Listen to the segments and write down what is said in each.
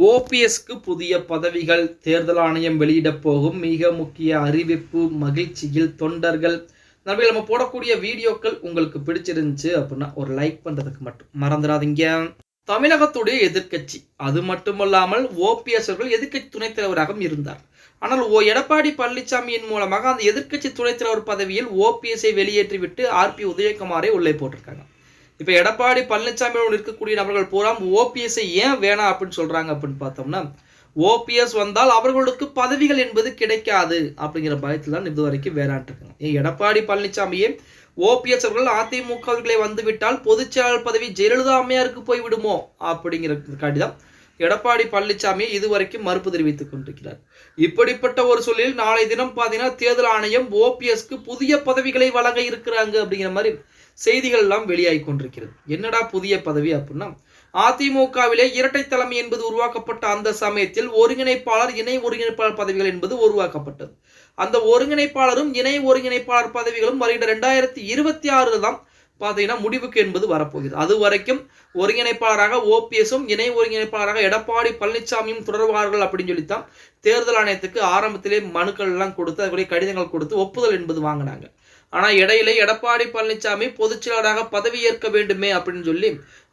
ஓபிஎஸ்க்கு புதிய பதவிகள் தேர்தல் ஆணையம் வெளியிடப் போகும். மிக முக்கிய அறிவிப்பு மகிழ்ச்சியில் தொண்டர்கள். நண்பர்கள் நம்ம போடக்கூடிய வீடியோக்கள் உங்களுக்கு பிடிச்சிருந்துச்சு அப்படின்னா ஒரு லைக் பண்றதுக்கு மட்டும் மறந்துடாதீங்க. தமிழகத்துடைய எதிர்க்கட்சி அது மட்டுமல்லாமல் ஓபிஎஸ் அவர்கள் எதிர்க்கட்சி துணைத் தலைவராகவும் இருந்தார். ஆனால் ஓ எடப்பாடி பழனிசாமியின் மூலமாக அந்த எதிர்க்கட்சி துணைத் தலைவர் பதவியில் ஓபிஎஸ்ஐ வெளியேற்றிவிட்டு ஆர்பி உதயகுமாரை உள்ளே போட்டிருக்காங்க. இப்போ எடப்பாடி பழனிசாமியோடு இருக்கக்கூடிய நபர்கள் பூரா ஓபிஎஸ்ஐ ஏன் வேணாம் அப்படின்னு சொல்றாங்க அப்படின்னு பார்த்தோம்னா ஓபிஎஸ் வந்தால் அவர்களுக்கு பதவிகள் என்பது கிடைக்காது அப்படிங்கிற பயத்தில் தான் இது வரைக்கும் வேணான்ட்டு ஏன் எடப்பாடி பழனிசாமியே ஓபிஎஸ் அவர்கள் அதிமுகவர்களை வந்துவிட்டால் பொதுச் செயலாளர் பதவி ஜெயலலிதா அம்மையாருக்கு போய்விடுமோ அப்படிங்கிறதுக்காண்டி தான் எடப்பாடி பழனிசாமி இதுவரைக்கும் மறுப்பு தெரிவித்துக் கொண்டிருக்கிறார். இப்படிப்பட்ட ஒரு சூழலில் நாளை தினம் பார்த்தீங்கன்னா தேர்தல் ஆணையம் ஓபிஎஸ்க்கு புதிய பதவிகளை வழங்க இருக்கிறாங்க அப்படிங்கிற மாதிரி செய்திகள் எல்லாம் வெளியாகி கொண்டிருக்கிறது. என்னடா புதிய பதவி அப்படின்னா அதிமுகவிலே இரட்டை தலைமை என்பது உருவாக்கப்பட்ட அந்த சமயத்தில் ஒருங்கிணைப்பாளர் இணை ஒருங்கிணைப்பாளர் பதவிகள் என்பது உருவாக்கப்பட்டது. அந்த ஒருங்கிணைப்பாளரும் இணை ஒருங்கிணைப்பாளர் பதவிகளும் வருகின்ற ரெண்டாயிரத்தி இருபத்தி ஆறுல தான் பார்த்தீங்கன்னா முடிவுக்கு என்பது வரப்போகிறது அது வரைக்கும் ஒருங்கிணைப்பாளராக ஓபிஎஸும் இணை ஒருங்கிணைப்பாளராக எடப்பாடி பழனிசாமியும் தொடர்வார்கள் அப்படின்னு சொல்லித்தான் தேர்தல் ஆணையத்துக்கு ஆரம்பத்திலே மனுக்கள் எல்லாம் கொடுத்து அதுக்குரிய கடிதங்கள் கொடுத்து ஒப்புதல் என்பது வாங்கினாங்க. ஆனால் இடையிலே எடப்பாடி பழனிசாமி பொதுச்செயலாளராக பதவி பதவியேற்க வேண்டுமே அப்படின்னு சொல்லி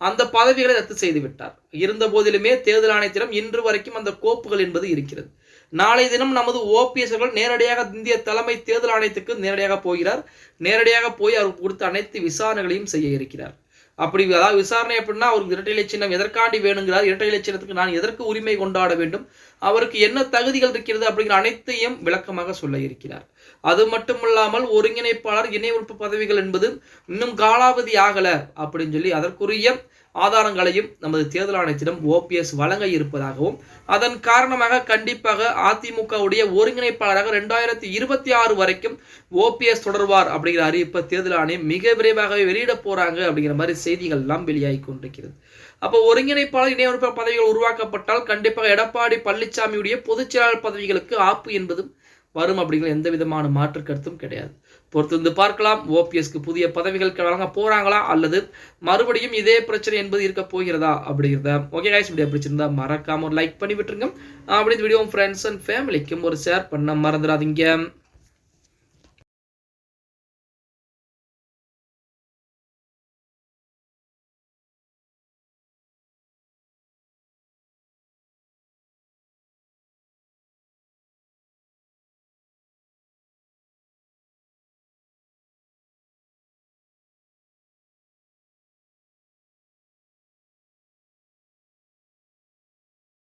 அந்த பதவிகளை ரத்து செய்து விட்டார். இருந்த போதிலுமே தேர்தல் ஆணையத்திடம் இன்று வரைக்கும் அந்த கோப்புகள் என்பது இருக்கிறது. நாளை தினம் நமது ஓபிஎஸ் அவர்கள் நேரடியாக இந்திய தலைமை தேர்தல் ஆணையத்துக்கு நேரடியாக போகிறார். நேரடியாக போய் அவர் கொடுத்த அனைத்து விசாரணைகளையும் செய்ய இருக்கிறார். அப்படி அதாவது விசாரணை அப்படின்னா அவருக்கு இரட்டை இலை சின்னம் எதற்காண்டி வேணுங்கிறார். இரட்டை இலை சின்னத்துக்கு நான் எதற்கு உரிமை கொண்டாட வேண்டும்? அவருக்கு என்ன தகுதிகள் இருக்கிறது அப்படிங்கிற அனைத்தையும் விளக்கமாக சொல்ல இருக்கிறார். அது மட்டுமல்லாமல் ஒருங்கிணைப்பாளர் இணை உறுப்பு பதவிகள் என்பது இன்னும் காலாவதி ஆகல அப்படின்னு சொல்லி அதற்குரிய ஆதாரங்களையும் நமது தேர்தல் ஆணையத்திடம் ஓபிஎஸ் வழங்க இருப்பதாகவும் அதன் காரணமாக கண்டிப்பாக அதிமுகவுடைய ஒருங்கிணைப்பாளராக ரெண்டாயிரத்தி இருபத்தி ஆறு வரைக்கும் ஓபிஎஸ் தொடர்வார் அப்படிங்கிற அறிவிப்பை தேர்தல் ஆணையம் மிக விரைவாகவே வெளியிட போறாங்க அப்படிங்கிற மாதிரி செய்திகள் எல்லாம் வெளியாகி கொண்டிருக்கிறது. அப்போ ஒருங்கிணைப்பாளர் இணையமைப்பு பதவிகள் உருவாக்கப்பட்டால் கண்டிப்பாக எடப்பாடி பழனிசாமியுடைய பொதுச் செயலாளர் பதவிகளுக்கு ஆப்பு என்பதும் வரும் அப்படிங்கிற எந்த விதமான மாற்று கருத்தும் கிடையாது. பொறுத்து வந்து பார்க்கலாம். ஓபிஎஸ்க்கு புதிய பதவிகள் வழங்க போகிறாங்களா அல்லது மறுபடியும் இதே பிரச்சனை என்பது இருக்க போகிறதா அப்படிங்கிறத ஓகே கைஸ் வீடியோ பிடிச்சிருந்தா மறக்காம ஒரு லைக் பண்ணி விட்டுருங்க. அப்படி இந்த வீடியோ ஃப்ரெண்ட்ஸ் அண்ட் ஃபேமிலிக்கும் ஒரு ஷேர் பண்ண மறந்துடாதீங்க.